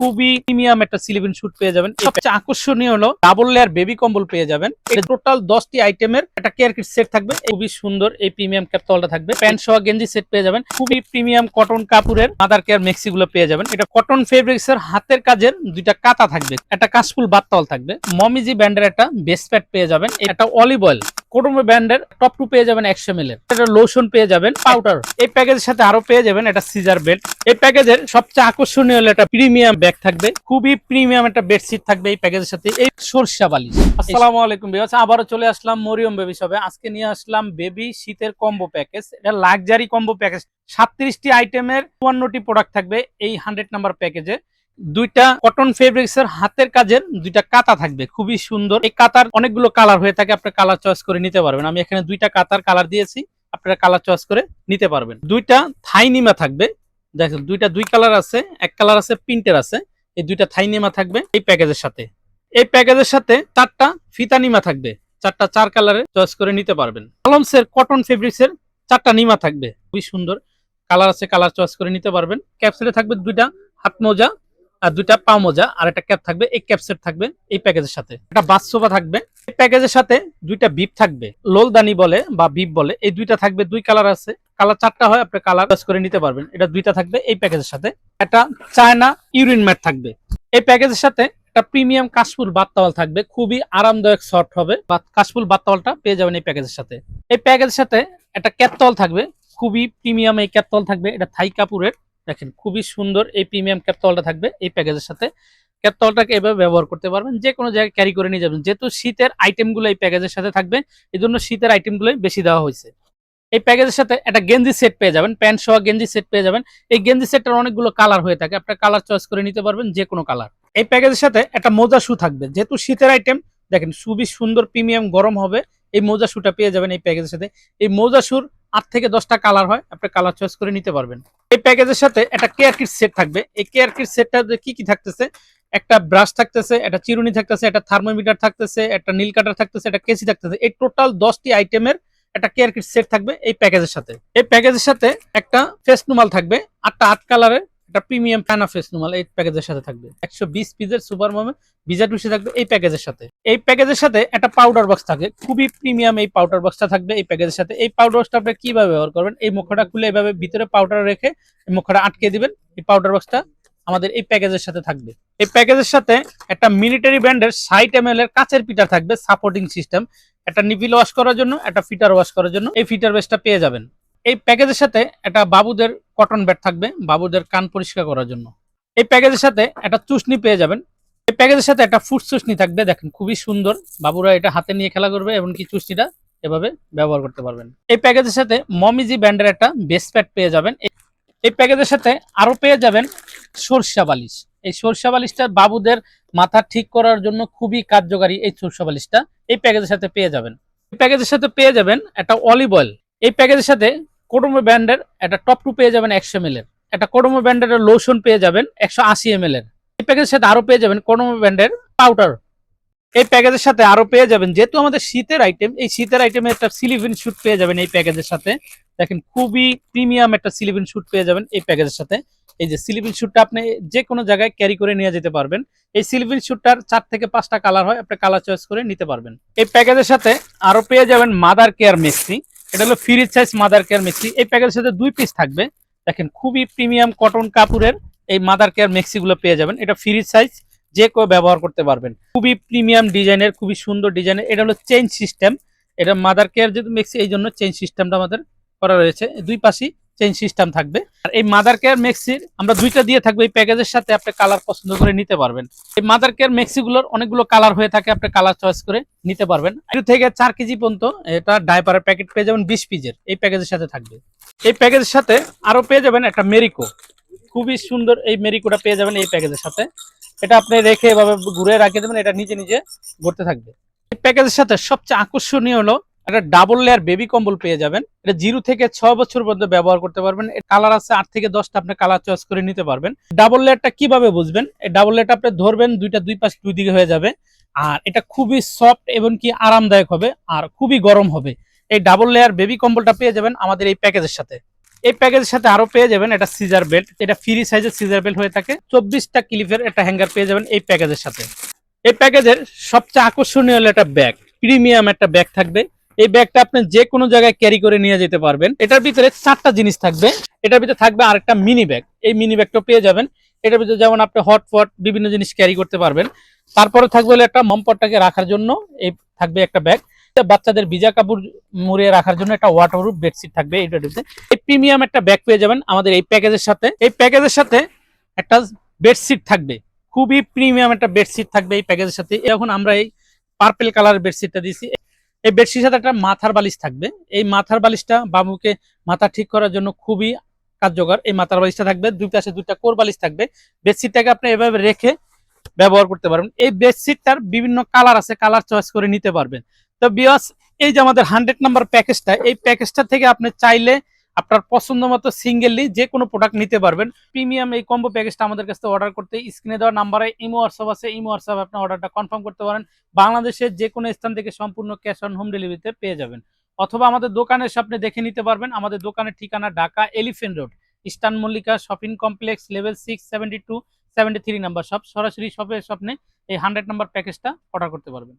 খুবই প্রিমিয়াম একটা সিলিভিন শুট পেয়ে যাবেন। সবচেয়ে আকর্ষণীয় হলো ডাবল লেয়ার বেবি কম্বল পেয়ে যাবেন। এটা টোটাল দশটি আইটেমের একটা কেয়ার কিট সেট থাকবে। খুবই সুন্দর এই প্রিমিয়াম ক্যাপতলটা থাকবে। প্যান্ট সহ গেঞ্জি সেট পেয়ে যাবেন। খুবই প্রিমিয়াম কটন কাপড়ের মাদার কেয়ার মেক্সি গুলো পেয়ে যাবেন। এটা কটন ফেব্রিক্স এর হাতের কাজের দুইটা কাতা থাকবে। একটা কাশফুল বাত্তাল থাকবে। মমিজি ব্যান্ডের একটা বেস প্যাট পেয়ে যাবেন। একটা অলিভ অয়েল কোডোমো ব্র্যান্ডের টপ টু পেয়ে যাবেন একশো এর। একটা লোশন পেয়ে যাবেন পাউডার এই প্যাকেজের সাথে আরও পেয়ে যাবেন একটা সিজার বেল্ট এই প্যাকেজের সবচেয়ে আকর্ষণীয় হলো একটা প্রিমিয়াম ব্যাগ থাকবে, খুবই প্রিমিয়াম একটা বেডশিট থাকবে এই প্যাকেজের সাথে। এই সরষা বালিশ। আসসালামু আলাইকুম বিয়াস আবারও চলে আসলাম মরিয়ম বেবি শপে আজকে নিয়ে আসলাম বেবি শীতের কম্বো প্যাকেজ এটা লাক্সারি কম্বো প্যাকেজ সাতত্রিশটি আইটেমের চুয়ান্নটি প্রোডাক্ট থাকবে এই হান্ড্রেড নাম্বার প্যাকেজে দুইটা কটন ফেব্রিক্স এর হাতের কাজের দুইটা কাতা থাকবে, খুবই সুন্দর। এই কাতার অনেকগুলো কালার হয়ে থাকে, আপনার কালার চয়েস করে নিতে পারবেন। আমি এখানে দুইটা কাতার কালার দিয়েছি, আপনারা কালার চয়েস করে নিতে পারবেন। দুইটা থাই নিমা থাকবে, দেখেন দুইটা দুই কালার আছে, এক কালার আছে প্রিন্টের আছে, এই দুইটা থাই নিমা থাকবে এই প্যাকেজের সাথে। এই প্যাকেজের সাথে চারটা ফিতা নিমা থাকবে, চারটা চার কালারে চয়েস করে নিতে পারবেন। কলমসের কটন ফেব্রিক্স এর চারটা নিমা থাকবে, খুবই সুন্দর। কালার আছে কালার চয়েস করে নিতে পারবেন। ক্যাপসুলে থাকবে দুইটা হাত মোজা আর দুইটা পা মোজা, আর একটা ক্যাপ থাকবে, এই ক্যাপসেট থাকবে এই প্যাকেজের সাথে। একটা বাস্তবা থাকবে, এই প্যাকেজের সাথে দুইটা বিপ থাকবে। লোলদানি বলে বা বিপ বলে, এই দুইটা থাকবে, দুই কালার আছে। কালার চারটা হয়, আপনি কালার করে নিতে পারবেন। এটা দুইটা থাকবে এই প্যাকেজের সাথে। একটা চায়না ইউরিন ম্যাট থাকবে। এই প্যাকেজের সাথে একটা প্রিমিয়াম কাশফুল বাত্তাওয়াল থাকবে। খুবই আরামদায়ক শর্ট হবে, বা কাশফুল বাত্তাওয়ালটা পেয়ে যাবেন এই প্যাকেজের সাথে। এই প্যাকেজের সাথে একটা ক্যাপতল থাকবে। খুবই প্রিমিয়াম এই ক্যাপতল থাকবে। এটা থাই কাপুরের। দেখেন, খুবই সুন্দর এই প্রিমিয়াম ক্যাপতলটা থাকবে এই প্যাকেজের সাথে। ক্যাপতলটাকে এভাবে ব্যবহার করতে পারবেন, যে কোনো জায়গায় ক্যারি করে নিয়ে যাবেন। যেহেতু শীতের আইটেমগুলো এই প্যাকেজের সাথে থাকবে এই জন্য শীতের আইটেমগুলোই বেশি দেওয়া হয়েছে। এই প্যাকেজের সাথে একটা গেঞ্জি সেট পেয়ে যাবেন, প্যান্ট সহ গেঞ্জি সেট পেয়ে যাবেন। এই গেঞ্জি সেটটার অনেকগুলো কালার হয়ে থাকে, আপনার কালার চয়েস করে নিতে পারবেন যে কোনো কালার এই প্যাকেজের সাথে একটা মোজা শু থাকবে। যেহেতু শীতের আইটেম দেখেন, খুবই সুন্দর প্রিমিয়াম গরম হবে, এই মোজা শুটা পেয়ে যাবেন এই প্যাকেজের সাথে। এই মোজা শুর আট থেকে দশটা কালার হয়, আপনি কালার চয়েস করে নিতে পারবেন। এই প্যাকেজের সাথে একটা কেয়ার কিট সেট থাকবে। এই কেয়ার কিট সেটটা কি কি থাকতেছে? একটা ব্রাশ থাকতেছে, একটা চিরুনি থাকতেছে, একটা থার্মোমিটার থাকতেছে, একটা নীল কাটার থাকতেছে, একটা কেসি থাকতেছে। এই টোটাল দশটি আইটেমের একটা কেয়ার কিট সেট থাকবে এই প্যাকেজের সাথে। এই প্যাকেজের সাথে একটা ফেস নুমাল থাকবে, আটটা আট কালারের একটা প্রিমিয়াম ফ্যানা ফেস নুমাল এই প্যাকেজের সাথে থাকবে। একশো বিশ পিসের সুপার মমে ভিজা টুসি থাকবে এই প্যাকেজের সাথে। এই প্যাকেজের সাথে একটা পাউডার বক্স থাকে, খুবই প্রিমিয়াম এই পাউডার বক্সটা থাকবে এই প্যাকেজের সাথে। এই পাউডার বক্সটা আপনি কীভাবে ব্যবহার করবেন? এই মুখটা খুলে এভাবে ভিতরে পাউডার রেখে এই মুখটা আটকে দিবেন, এই পাউডার বক্সটা আমাদের এই প্যাকেজের সাথে থাকবে। এই প্যাকেজের সাথে একটা মিলিটারি ব্র্যান্ডের ষাট এম এর কাচের পিটার থাকবে সাপোর্টিং সিস্টেম একটা নিপিল ওয়াশ করার জন্য, একটা ফিটার ওয়াশ করার জন্য, এই ফিটার বেসটা পেয়ে যাবেন। এই প্যাকেজের সাথে একটা বাবুদের কটন ব্যাট থাকবে, বাবুদের কান পরিষ্কার করার জন্য। এই প্যাকেজের সাথে একটা চুষনি পেয়ে যাবেন। এই প্যাকেজের সাথে একটা ফুট চুষনি থাকবে, দেখেন খুবই সুন্দর। বাবুরা এটা হাতে নিয়ে খেলা করবে এবং কি চুষনিটা এভাবে ব্যবহার করতে পারবেন। এই প্যাকেজের সাথে মমিজি ব্র্যান্ডের একটা বেস প্যাড পেয়ে যাবেন। এই- এই প্যাকেজের সাথে আরও পেয়ে যাবেন সরষা বালিশ। এই সরষা বালিশটা বাবুদের মাথা ঠিক করার জন্য খুবই কার্যকারী এই সরষা বালিশটা। এই প্যাকেজের সাথে পেয়ে যাবেন। এই প্যাকেজের সাথে পেয়ে যাবেন একটা অলিভ অয়েল এই প্যাকেজের সাথে কোডোমো ব্র্যান্ডের একটা টপ টু পেয়ে যাবেন একশো এম এর। একটা কোডোমো ব্র্যান্ডের লোশন পেয়ে যাবেন একশো আশি এম এর। এই প্যাকেজের সাথে আরও পেয়ে যাবেন কোডোমো ব্র্যান্ডের পাউডার এই প্যাকেজের সাথে আরও পেয়ে যাবেন, যেহেতু আমাদের শীতের আইটেম এই শীতের আইটেমে একটা সিলিভিন শুট পেয়ে যাবেন এই প্যাকেজের সাথে। দেখেন খুবই প্রিমিয়াম একটা সিলিভিন শুট পেয়ে যাবেন এই প্যাকেজের সাথে। এই যে সিলিভিন শুটটা আপনি যে কোনো জায়গায় ক্যারি করে নিয়ে যেতে পারবেন। এই সিলিভিন শুটটার চার থেকে পাঁচটা কালার হয়, আপনি কালার চয়েস করে নিতে পারবেন। এই প্যাকেজের সাথে আরও পেয়ে যাবেন মাদার কেয়ার মেক্সি এটা হলো free size mother care maxi. এই প্যাকেজের সাথে দুই পিস থাকবে। দেখেন, খুবই প্রিমিয়াম কটন কাপড়ের এই মাদার কেয়ার মেক্সিগুলো পেয়ে যাবেন। এটা ফ্রি সাইজ যে কেউ ব্যবহার করতে পারবেন। খুবই প্রিমিয়াম ডিজাইনের, খুবই সুন্দর ডিজাইনের। এটা হলো চেইন সিস্টেম এটা মাদার কেয়ার যেহেতু মেক্সি এই জন্য চেঞ্জ সিস্টেমটা আমাদের করা রয়েছে। দুই পাশেই চেঞ্জ সিস্টেম থাকবে। আর এই মাদার কেয়ার মেক্সির আমরা দুইটা দিয়ে থাকব, এই প্যাকেজের সাথে আপনি কালার পছন্দ করে নিতে পারবেন। এই মাদার কেয়ার মেক্সি গুলোর অনেকগুলো কালার হয়ে থাকে, আপনি কালার চয়েস করে নিতে পারবেন। এর থেকে চার কেজি পর্যন্ত এটা ডাইপারের প্যাকেট পেয়ে যাবেন বিশ পিজের এই প্যাকেজের সাথে থাকবে। এই প্যাকেজের সাথে আরও পেয়ে যাবেন একটা মেরিকো খুবই সুন্দর এই মেরিকোটা পেয়ে যাবেন এই প্যাকেজের সাথে। এটা আপনি রেখে এভাবে ঘুরে রাখিয়ে দেবেন, এটা নিজে নিজে ঘুরতে থাকবে। এই প্যাকেজের সাথে সবচেয়ে আকর্ষণীয় হলো একটা ডাবল লেয়ার বেবি কম্বল পেয়ে যাবেন। এটা জিরো থেকে ছয় বছর পর্যন্ত ব্যবহার করতে পারবেন। এর কালার আছে আট থেকে দশটা, আপনি কালার চয়েস করে নিতে পারবেন। ডাবল লেয়ারটা কীভাবে বুঝবেন? এই ডাবল লেয়ারটা আপনি ধরবেন, দুইটা দুই পাশ দুই দিকে হয়ে যাবে। আর এটা খুবই সফট এবং কি আরামদায়ক হবে আর খুবই গরম হবে। এই ডাবল লেয়ার বেবি কম্বলটা পেয়ে যাবেন আমাদের এই প্যাকেজের সাথে। এই প্যাকেজের সাথে আরও পেয়ে যাবেন এটা সিজার বেল্ট এটা ফ্রি সাইজের সিজার বেল্ট হয়ে থাকে। চব্বিশটা ক্লিপের একটা হ্যাঙ্গার পেয়ে যাবেন এই প্যাকেজের সাথে। এই প্যাকেজের সবচেয়ে আকর্ষণীয় হলো একটা ব্যাগ প্রিমিয়াম একটা ব্যাগ থাকবে। এই ব্যাগটা আপনি যে কোনো জায়গায় ক্যারি করে নিয়ে যেতে পারবেন। এটার ভিতরে চারটা জিনিস থাকবে। এটার ভিতরে থাকবে আরেকটা মিনি ব্যাগ এই মিনি ব্যাগটা পেয়ে যাবেন। এটার ভিতরে যেমন আপনি হটপট বিভিন্ন জিনিস ক্যারি করতে পারবেন। তারপরে থাকবে হলো একটা মমপটটাকে রাখার জন্য। এই থাকবে একটা ব্যাগ বাচ্চাদের ভিজা কাপড় মুড়িয়ে রাখার জন্য একটা ওয়াটারপ্রুফ বেডশিট থাকবে এইটার ভিতরে। এই প্রিমিয়াম একটা ব্যাগ পেয়ে যাবেন আমাদের এই প্যাকেজের সাথে। এই প্যাকেজের সাথে একটা বেডশিট থাকবে। খুবই প্রিমিয়াম একটা বেডশিট থাকবে এই প্যাকেজের সাথে। এখন আমরা এই পার্পেল কালার বেডশিটটা দিয়েছি। এই বেডশির সাথে একটা মাথার বালিশ থাকবে। এই মাথার বালিশটা বাবুকে মাথা ঠিক করার জন্য খুবই কার্যকর। এই মাথার বালিশটা থাকবে, দুই পাশে দুইটা কোর বালিশ থাকবে। বেডশিটটাকে আপনি এভাবে রেখে ব্যবহার করতে পারবেন। এই বেডশিটটার বিভিন্ন কালার আছে, কালার চয়েস করে নিতে পারবেন। তো বিয়স এই যে আমাদের হান্ড্রেড নাম্বার প্যাকেজটা, এই প্যাকেজটা থেকে আপনি চাইলে আপনার পছন্দ মতো সিঙ্গেলি যে কোনো প্রোডাক্ট নিতে পারবেন। প্রিমিয়াম এই কম্বো প্যাকেজটা আমাদের কাছে অর্ডার করতে স্ক্রিনে দেওয়া নাম্বারে ইমো হোয়াটসঅ্যাপ আছে। ইমো হোয়াটসঅ্যাপ আপনি অর্ডারটা কনফার্ম করতে পারেন। বাংলাদেশের যে কোনো স্থান থেকে সম্পূর্ণ ক্যাশ অন হোম ডেলিভারিতে পেয়ে যাবেন। অথবা আমাদের দোকানের সামনে দেখে নিতে পারবেন। আমাদের দোকানের ঠিকানা Dhaka elephant road eastern Mallika shopping complex level six seventy two seventy three number shop সরাসরি শপের স্বপ্নে এই হান্ড্রেড নাম্বার প্যাকেজটা অর্ডার করতে পারবেন।